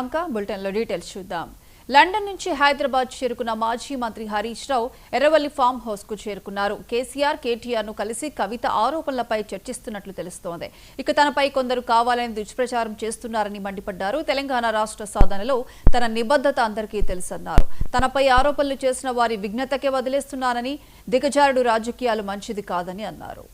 అంక బులెటిన్లో డీటెయిల్స్ చూద్దాం. లండన్ నుంచి హైదరాబాద్ చేరుకున్న మాజీ మంత్రి హరీష్ రావు ఎర్రవల్లి ఫామ్ హౌస్కు చేరుకున్నారు. కేసీఆర్ కేటీఆర్ను కలిసి కవిత ఆరోపణలపై చర్చిస్తున్నట్లు తెలుస్తోంది. ఇక తనపై కొందరు కావాలని దుష్ప్రచారం చేస్తున్నారని మండిపడ్డారు. తెలంగాణ రాష్ట్ర సాధనలో తన నిబద్ధత అందరికీ తెలుసన్నారు. తనపై ఆరోపణలు చేసిన వారి విఘ్నతకే వదిలేస్తున్నానని దిగజారుడు రాజకీయాలు మంచిది కాదని అన్నారు.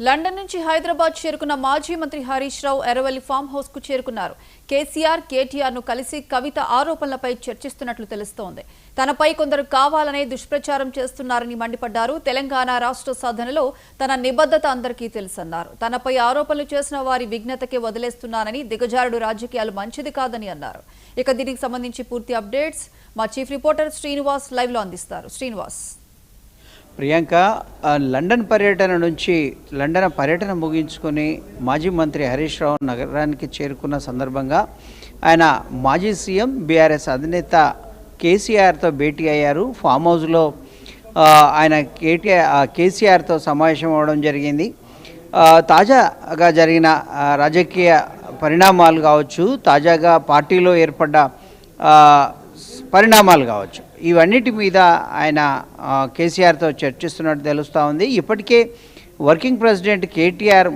లండన్ నుంచి హైదరాబాద్ చేరుకున్న మాజీ మంత్రి హరీష్ రావు ఎర్రవల్లి ఫామ్ హౌస్కు చేరుకున్నారు. కేసీఆర్ కేటీఆర్ను కలిసి కవిత ఆరోపణలపై చర్చిస్తున్నట్లు తెలుస్తోంది. తనపై కొందరు కావాలనే దుష్ప్రచారం చేస్తున్నారని మండిపడ్డారు. తెలంగాణ రాష్ట్ర సాధనలో తన నిబద్ధత అందరికీ తెలుసన్నారు. తనపై ఆరోపణలు చేసిన వారి విఘ్నతకే వదిలేస్తున్నానని దిగజారుడు రాజకీయాలు మంచిది కాదని అన్నారు. ఇక దీనికి సంబంధించి పూర్తి అప్డేట్స్ మా చీఫ్ రిపోర్టర్ శ్రీనివాస్ లైవ్లో అందిస్తారు. శ్రీనివాస్. ప్రియాంక లండన్ పర్యటన నుంచి లండన్ పర్యటన ముగించుకొని మాజీ మంత్రి హరీష్ రావు నగరానికి చేరుకున్న సందర్భంగా ఆయన మాజీ సీఎం బీఆర్ఎస్ అధినేత కేసీఆర్తో భేటీ అయ్యారు. ఫామ్ హౌస్లో ఆయన కేటీఆర్ కేసీఆర్తో సమావేశం అవ్వడం జరిగింది. తాజాగా జరిగిన రాజకీయ పరిణామాలు కావచ్చు తాజాగా పార్టీలో ఏర్పడ్డ పరిణామాలు కావచ్చు. ఇవన్నిటి మీద ఆయన కేసీఆర్తో చర్చిస్తున్నట్టు తెలుస్తూ ఉంది. ఇప్పటికే వర్కింగ్ ప్రెసిడెంట్ కేటీఆర్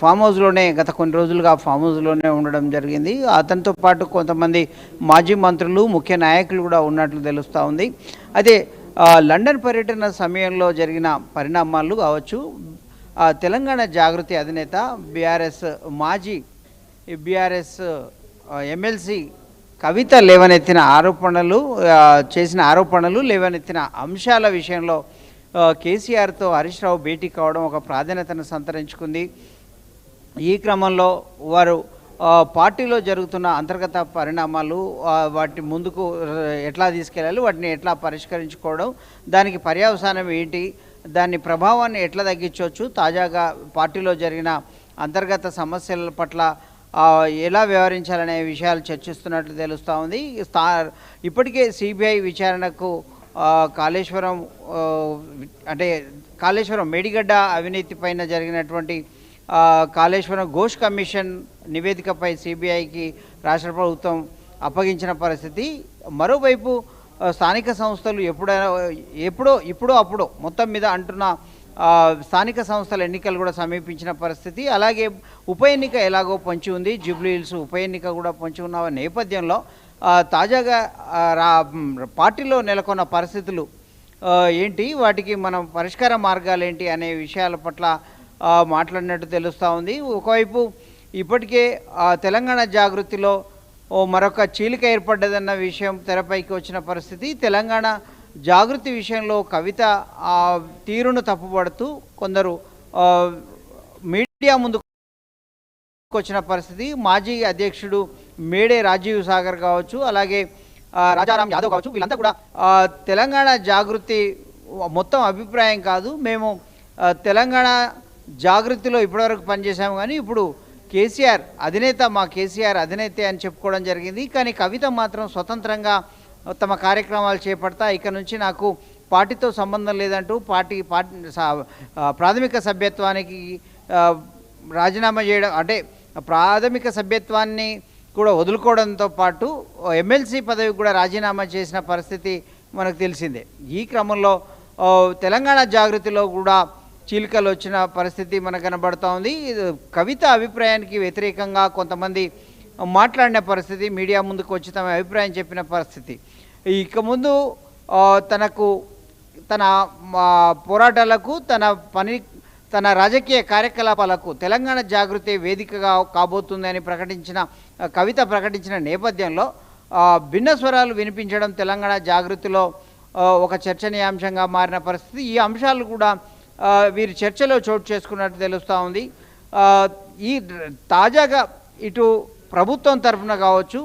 ఫామ్ హౌస్లోనే గత కొన్ని రోజులుగా ఫామ్ హౌస్లోనే ఉండడం జరిగింది. అతనితో పాటు కొంతమంది మాజీ మంత్రులు ముఖ్య నాయకులు కూడా ఉన్నట్లు తెలుస్తూ ఉంది. అయితే లండన్ పర్యటన సమయంలో జరిగిన పరిణామాలు కావచ్చు తెలంగాణ జాగృతి అధినేత బీఆర్ఎస్ మాజీ బీఆర్ఎస్ ఎమ్మెల్సీ కవిత లేవనెత్తిన ఆరోపణలు చేసిన ఆరోపణలు లేవనెత్తిన అంశాల విషయంలో కేసీఆర్తో హరీష్ రావు భేటీ కావడం ఒక ప్రాధాన్యతను సంతరించుకుంది. ఈ క్రమంలో వారు పార్టీలో జరుగుతున్న అంతర్గత పరిణామాలు వాటి ముందుకు ఎట్లా తీసుకెళ్ళాలి వాటిని ఎట్లా పరిష్కరించుకోవడం దానికి పర్యవసానం ఏంటి దాని ప్రభావాన్ని ఎట్లా తగ్గించవచ్చు తాజాగా పార్టీలో జరిగిన అంతర్గత సమస్యల పట్ల ఎలా వ్యవహరించాలనే విషయాలు చర్చిస్తున్నట్లు తెలుస్తూ ఉంది. స్థా ఇప్పటికే సిబిఐ విచారణకు కాళేశ్వరం అంటే కాళేశ్వరం మేడిగడ్డ అవినీతి పైన జరిగినటువంటి కాళేశ్వరం ఘోష్ కమిషన్ నివేదికపై సిబిఐకి రాష్ట్ర ప్రభుత్వం అప్పగించిన పరిస్థితి. మరోవైపు స్థానిక సంస్థలు ఎప్పుడైనా ఎప్పుడో ఇప్పుడో అప్పుడో మొత్తం మీద అంటున్న స్థానిక సంస్థల ఎన్నికలు కూడా సమీపించిన పరిస్థితి. అలాగే ఉప ఎన్నిక ఎలాగో పొంచి ఉంది. జూబ్లీ హిల్స్ ఉప ఎన్నిక కూడా పొంచి ఉన్న నేపథ్యంలో తాజాగా రా పార్టీలో నెలకొన్న పరిస్థితులు ఏంటి? వాటికి మనం పరిష్కార మార్గాలు ఏంటి అనే విషయాల పట్ల మాట్లాడినట్టు తెలుస్తూ ఉంది. ఒకవైపు ఇప్పటికే తెలంగాణ జాగృతిలో మరొక చీలిక ఏర్పడ్డదన్న విషయం తెరపైకి వచ్చిన పరిస్థితి. తెలంగాణ జాగృతి విషయంలో కవిత ఆ తీరును తప్పుపడుతూ కొందరు మీడియా ముందుకొచ్చిన పరిస్థితి. మాజీ అధ్యక్షుడు మేడే రాజీవ్ సాగర్ కావచ్చు అలాగే రాజారాం యాదవ్ కావచ్చు వీళ్ళంతా కూడా తెలంగాణ జాగృతి మొత్తం అభిప్రాయం కాదు. మేము తెలంగాణ జాగృతిలో ఇప్పటివరకు పనిచేసాము కానీ ఇప్పుడు కేసీఆర్ అధినేత మా కేసీఆర్ అధినేత అని చెప్పుకోవడం జరిగింది. కానీ కవిత మాత్రం స్వతంత్రంగా తమ కార్యక్రమాలు చేపడతా ఇక నుంచి నాకు పార్టీతో సంబంధం లేదంటూ పార్టీ పార్టీ ప్రాథమిక సభ్యత్వానికి రాజీనామా చేయడం అంటే ప్రాథమిక సభ్యత్వాన్ని కూడా వదులుకోవడంతో పాటు ఎమ్మెల్సీ పదవి కూడా రాజీనామా చేసిన పరిస్థితి మనకు తెలిసిందే. ఈ క్రమంలో తెలంగాణ జాగృతిలో కూడా చీలికలు వచ్చిన పరిస్థితి మనకు కనబడుతూ ఉంది. కవిత అభిప్రాయానికి వ్యతిరేకంగా కొంతమంది మాట్లాడిన పరిస్థితి మీడియా ముందుకు వచ్చి తమ అభిప్రాయం చెప్పిన పరిస్థితి. ఇక ముందు తనకు తన మా పోరాటాలకు తన పని తన రాజకీయ కార్యకలాపాలకు తెలంగాణ జాగృతి వేదికగా కాబోతుందని ప్రకటించిన కవిత ప్రకటించిన నేపథ్యంలో భిన్న స్వరాలు వినిపించడం తెలంగాణ జాగృతిలో ఒక చర్చనీయాంశంగా మారిన పరిస్థితి. ఈ అంశాలు కూడా వీరి చర్చలో చోటు చేసుకున్నట్టు తెలుస్తూ ఉంది. ఈ తాజాగా ఇటు ప్రభుత్వం తరఫున కావచ్చు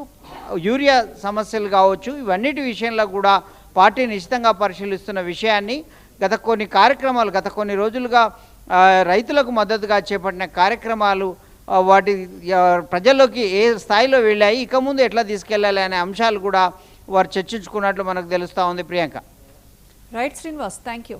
యూరియా సమస్యలు కావచ్చు ఇవన్నిటి విషయంలో కూడా పార్టీ నిశ్చితంగా పరిశీలిస్తున్న విషయాన్ని గత కొన్ని కార్యక్రమాలు గత కొన్ని రోజులుగా రైతులకు మద్దతుగా చేపట్టిన కార్యక్రమాలు వాటి ప్రజల్లోకి ఏ స్థాయిలో వెళ్ళాయి ఇక ముందు ఎట్లా తీసుకెళ్ళాలి అనే అంశాలు కూడా వారు చర్చించుకున్నట్లు మనకు తెలుస్తూ ఉంది Priyanka. Right Srinivas thank you